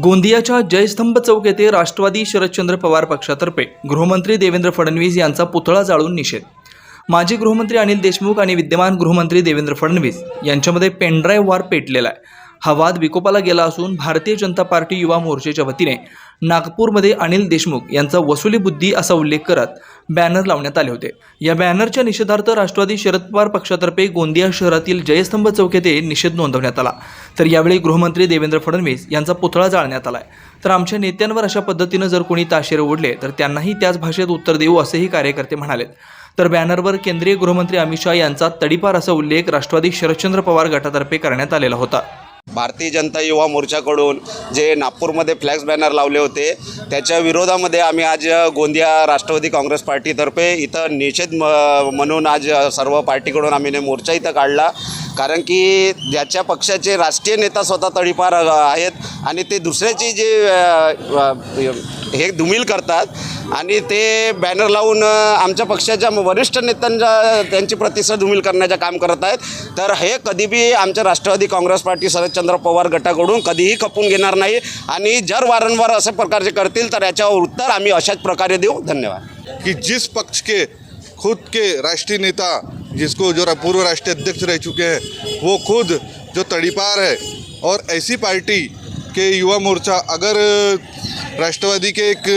गोंदियाच्या जयस्तंभ चौक येथे राष्ट्रवादी शरदचंद्र पवार पक्षातर्फे गृहमंत्री देवेंद्र फडणवीस यांचा पुतळा जाळून निषेध. माजी गृहमंत्री अनिल देशमुख आणि विद्यमान गृहमंत्री देवेंद्र फडणवीस यांच्यामध्ये पेनड्राईव्ह वार पेटलेला आहे. हा वाद विकोपाला गेला असून भारतीय जनता पार्टी युवा मोर्चेच्या वतीने नागपूरमध्ये अनिल देशमुख यांचा वसुली बुद्धी असा उल्लेख करत बॅनर लावण्यात आले होते. या बॅनरच्या निषेधार्थ राष्ट्रवादी शरद पवार पक्षातर्फे गोंदिया शहरातील जयस्तंभ चौक येथे निषेध नोंदवण्यात आला. तर यावेळी गृहमंत्री देवेंद्र फडणवीस यांचा पुतळा जाळण्यात आलाय. तर आमच्या नेत्यांवर अशा पद्धतीनं जर कोणी ताशेरे ओढले तर त्यांनाही त्याच भाषेत उत्तर देऊ असेही कार्यकर्ते म्हणालेत. तर बॅनरवर केंद्रीय गृहमंत्री अमित शहा यांचा तडीपार असा उल्लेख राष्ट्रवादी शरदचंद्र पवार गटातर्फे करण्यात आलेला होता. भारतीय जनता युवा मोर्चाकडून जे नागपूरमध्ये फ्लॅक्स बॅनर लावले होते त्याच्या विरोधामध्ये आम्ही आज गोंदिया राष्ट्रवादी काँग्रेस पार्टीतर्फे इथं निषेध म म्हणून आज सर्व पार्टीकडून आम्ही मोर्चा इथं काढला. कारण की ज्याच्या पक्षाचे राष्ट्रीय नेता स्वतः तडीपार आहेत आणि ते दुसऱ्याची जे हे धुमील करतात आणि ते बॅनर लावून आमच्या पक्षाच्या वरिष्ठ नेत्यांच्या त्यांची प्रतिसाद धुमील करण्याचं काम करत आहेत. तर हे कधीबी आमच्या राष्ट्रवादी काँग्रेस पार्टी शरदचंद्र पवार गटाकडून कधीही खपून घेणार नाही आणि जर वारंवार अशा प्रकारचे करतील तर याच्यावर उत्तर आम्ही अशाच प्रकारे देऊ. धन्यवाद. की जिस पक्ष के खुद के राष्ट्रीय नेता जिसको जो पूर्व राष्ट्रीय अध्यक्ष रह चुके हैं, वो खुद जो तड़ीपार है। और ऐसी पार्टी के युवा मोर्चा, अगर राष्ट्रवादी के एक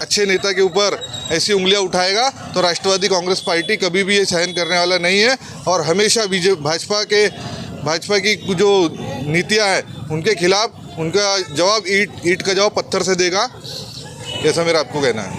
अच्छे नेता के ऊपर ऐसी उंगलियाँ उठाएगा तो राष्ट्रवादी कांग्रेस पार्टी कभी भी ये सहन करने वाला नहीं है। और हमेशा बीजे, भाजपा के, भाजपा की जो नीतियाँ हैं, उनके खिलाफ उनका जवाब ईट ईट का जवाब पत्थर से देगा, ऐसा मेरा आपको कहना है।